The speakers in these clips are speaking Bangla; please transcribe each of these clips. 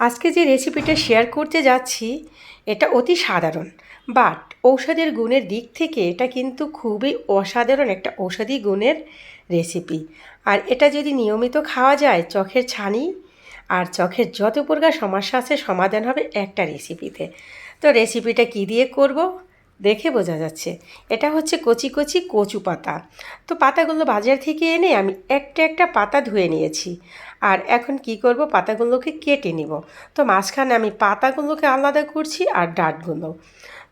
আজকে যে রেসিপিটা শেয়ার করতে যাচ্ছি, এটা অতি সাধারণ। বাট ঔষধের গুণের দিক থেকে এটা কিন্তু খুবই অসাধারণ একটা ঔষধি গুণের রেসিপি আর এটা যদি নিয়মিত খাওয়া যায়, চোখের ছানি আর চোখের যত প্রকার সমস্যা আছে, সমাধান হবে একটা রেসিপিতে তো রেসিপিটা কি দিয়ে করব? দেখে বোঝা যাচ্ছে। এটা হচ্ছে কচি কচি কচু পাতা। তো পাতাগুলো বাজার থেকে এনে আমি একটা একটা পাতা ধুয়ে নিয়েছি। আর এখন কি করব? পাতাগুলোকে কেটে নিব। তো মাঝখানে আমি পাতাগুলোকে আলাদা করছি আর ডাঁটগুলো।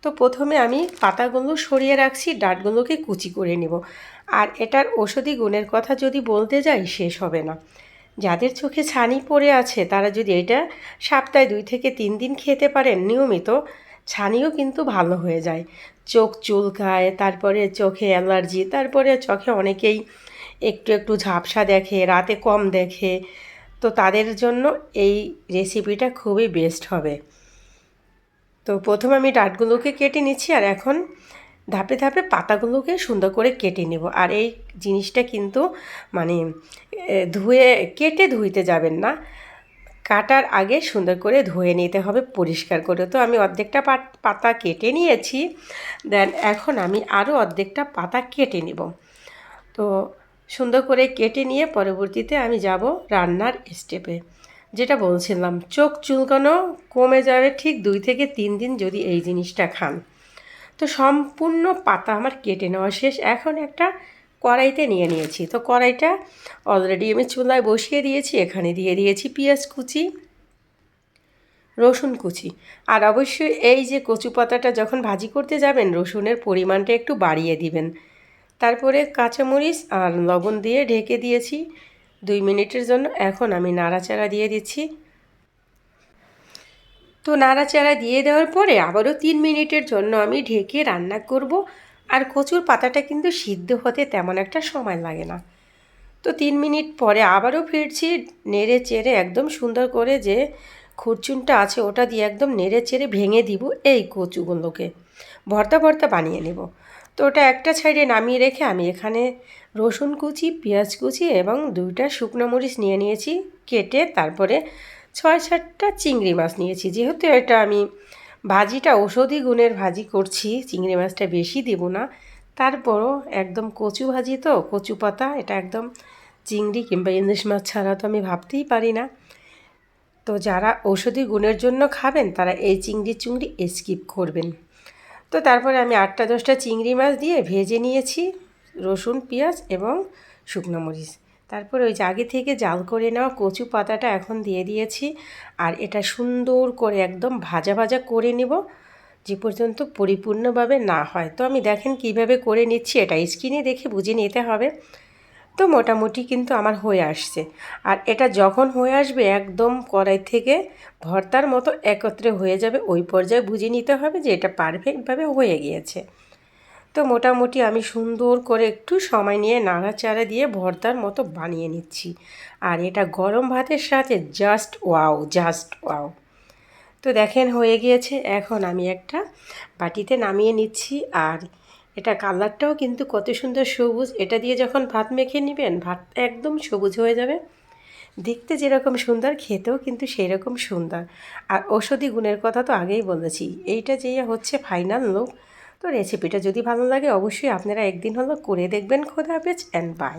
তো প্রথমে আমি পাতাগুলো সরিয়ে রাখছি, ডাঁটগুলোকে কুচি করে নিব। আর এটার ওষুধি গুণের কথা যদি বলতে যাই, শেষ হবে না। যাদের চোখে ছানি পড়ে আছে, তারা যদি এটা সপ্তাহে দুই থেকে তিন দিন খেতে পারেন, নিয়মিত ছানিও কিন্তু ভালো হয়ে যায়। চোখ চুলকায়, তারপরে চোখে অ্যালার্জি, তারপরে চোখে অনেকেই একটু একটু ঝাপসা দেখে, রাতে কম দেখে। তো তাদের জন্য এই রেসিপিটা খুবই বেস্ট হবে। তো প্রথম আমি ডাটগুলোকে কেটে নিচ্ছি আর এখন ধাপে ধাপে পাতাগুলোকে সুন্দর করে কেটে নেব। আর এই জিনিসটা কিন্তু মানে ধুয়ে, কেটে ধুইতে যাবেন না। কাটার আগে সুন্দর করে ধুয়ে নিতে হবে, পরিষ্কার করে। তো আমি অর্ধেকটা পাতা কেটে নিয়েছি, দেন এখন আমি আরও অর্ধেকটা পাতা কেটে নেব। তো সুন্দর করে কেটে নিয়ে পরবর্তীতে আমি যাব রান্নার স্টেপে যেটা বলছিলাম, চোখ চুলকানো কমে যাবে ঠিক দুই থেকে তিন দিন যদি এই জিনিসটা খান। তো সম্পূর্ণ পাতা আমার কেটে নেওয়া শেষ। এখন একটা কড়াইতে নিয়ে নিয়েছি। তো কড়াইটা অলরেডি আমি চুলায় বসিয়ে দিয়েছি, এখানে দিয়ে দিয়েছি পেঁয়াজ কুচি, রসুন কুচি। আর অবশ্যই এই যে কচু পাতাটা যখন ভাজি করতে যাবেন, রসুনের পরিমাণটা একটু বাড়িয়ে দিবেন। তারপরে কাঁচামরিচ আর লবণ দিয়ে ঢেকে দিয়েছি। দুই মিনিটের জন্য এখন আমি নাড়াচাড়া দিয়ে দিচ্ছি। তো নাড়াচাড়া দিয়ে দেওয়ার পরে আবারও তিন মিনিটের জন্য আমি ঢেকে রান্না করব। আর কচুর পাতাটা কিন্তু সিদ্ধ হতে তেমন একটা সময় লাগে না। তো তিন মিনিট পরে আবারও ফিরছি নেড়ে চেড়ে একদম সুন্দর করে যে খুরচুনটা আছে ওটা দিয়ে একদম নেড়ে চেড়ে ভেঙে দিব এই কচুগুলোকে। ভর্তা ভর্তা বানিয়ে নেব। তো ওটা একটা সাইডে নামিয়ে রেখে আমি এখানে রসুন কুচি, পেঁয়াজ কুচি এবং দুইটা শুকনো মরিচ নিয়ে নিয়েছি, কেটে তারপরে ছয় সাতটা চিংড়ি মাছ নিয়েছি। যেহেতু এটা আমি ভাজিটা ঔষধি গুণের ভাজি করছি, চিংড়ি মাছটা বেশি দেব না। তারপরও একদম কচু ভাজি তো, কচু পাতা, এটা একদম চিংড়ি কিংবা ইলিশ মাছ ছাড়া তো আমি ভাবতেই পারি না। তো যারা ঔষধি গুণের জন্য খাবেন, তারা এই চিংড়ি চুংড়ি স্কিপ করবেন। তো তারপরে আমি আটটা দশটা চিংড়ি মাছ দিয়ে ভেজে নিয়েছি, রসুন, পেঁয়াজ এবং শুকনো মরিচ। তারপর ওই জাগে থেকে জাল করে নেওয়া কচু পাতাটা এখন দিয়ে দিয়েছি আর এটা সুন্দর করে একদম ভাজা ভাজা করে নেব, যে পর্যন্ত পরিপূর্ণভাবে না হয়। তো আমি দেখেন কীভাবে করে নিচ্ছি, এটা স্কিনে দেখে বুঝে নিতে হবে। তো মোটামুটি কিন্তু আমার হয়ে আসছে। আর এটা যখন হয়ে আসবে, একদম কড়াই থেকে ভর্তার মতো একত্রে হয়ে যাবে। ওই পর্যায়ে বুঝে নিতে হবে যে এটা পারফেক্টভাবে হয়ে গিয়েছে। তো মোটামুটি আমি সুন্দর করে একটু সময় নিয়ে নাড়াচাড়া দিয়ে ভর্তার মতো বানিয়ে নিচ্ছি। আর এটা গরম ভাতের সাথে জাস্ট ওয়াও জাস্ট ওয়াও তো দেখেন হয়ে গিয়েছে, এখন আমি একটা বাটিতে নামিয়ে নিচ্ছি। আর এটা কালারটাও কিন্তু কত সুন্দর সবুজ। এটা দিয়ে যখন ভাত মেখে নেবেন, ভাত একদম সবুজ হয়ে যাবে। দেখতে যেরকম সুন্দর, খেতেও কিন্তু সেই রকম সুন্দর। আর ঔষধি গুণের কথা তো আগেই বলেছি। এইটা যে হচ্ছে ফাইনাল লুক তো রেসিপিটা যদি ভালো লাগে, অবশ্যই আপনারা একদিন হলো করে দেখবেন। খোদা পেজ অ্যান্ড বাই